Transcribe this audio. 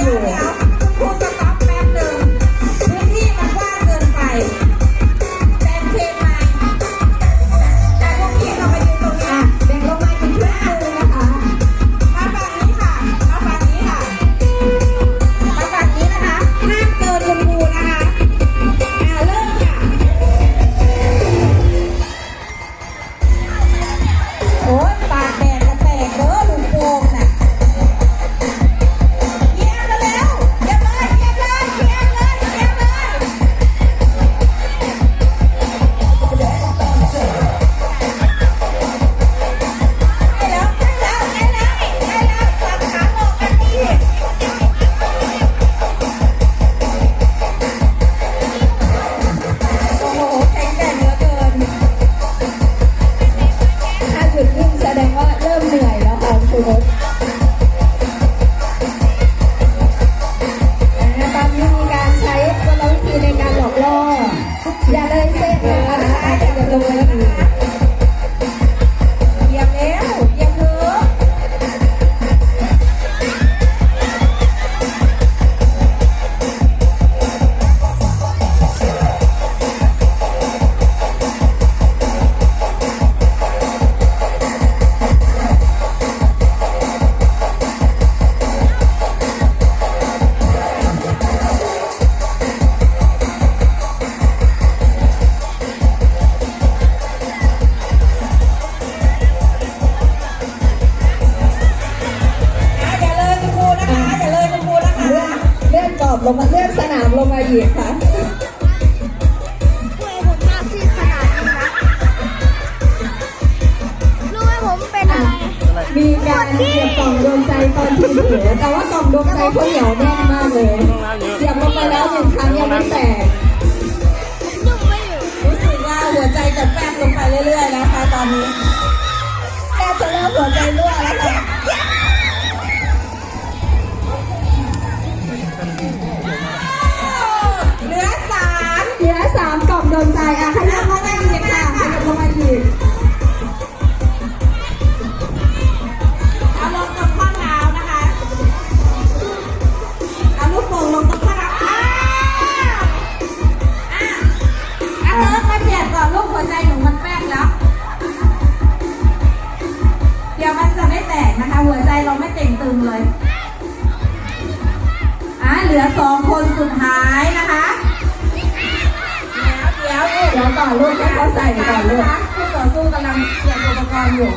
そ！ อนกรอบลงมาเลื่อนสนามลงมาอีกค่ะช่วยผมมากที่ขนาดนี้นะรู้ไหมผมเป็นอะไร มีการเสียบกล่องดวงใจตอนทีมเหลือแต่ว่ากล่องดวงใจเขาเหนียวแน่นมากเลยเสียบลงไปแล้วหนึ่งครั้งยังไม่แตกยุ่งไม่อยู่รู้สึกว่าหัวใจจะแป๊บลงไปเรื่อยๆนะคะตอนนี้แค่จะเริ่มหัวใจรั่ว อะเธอมาเปลี่ยนก่อนลูกหัวใจหนูมันแป้งแล้ว เดี๋ยวมันจะไม่แตกนะคะ หัวใจเราไม่เต่งตึงเลยอะเหลือสองคนสุดท้ายนะคะเดี๋ยวเดี๋ยวเดี๋ยวก่อนลูกให้เขาใส่ก่อนลูกผู้ต่อสู้กำลังเตรียมอุปกรณ์อยู่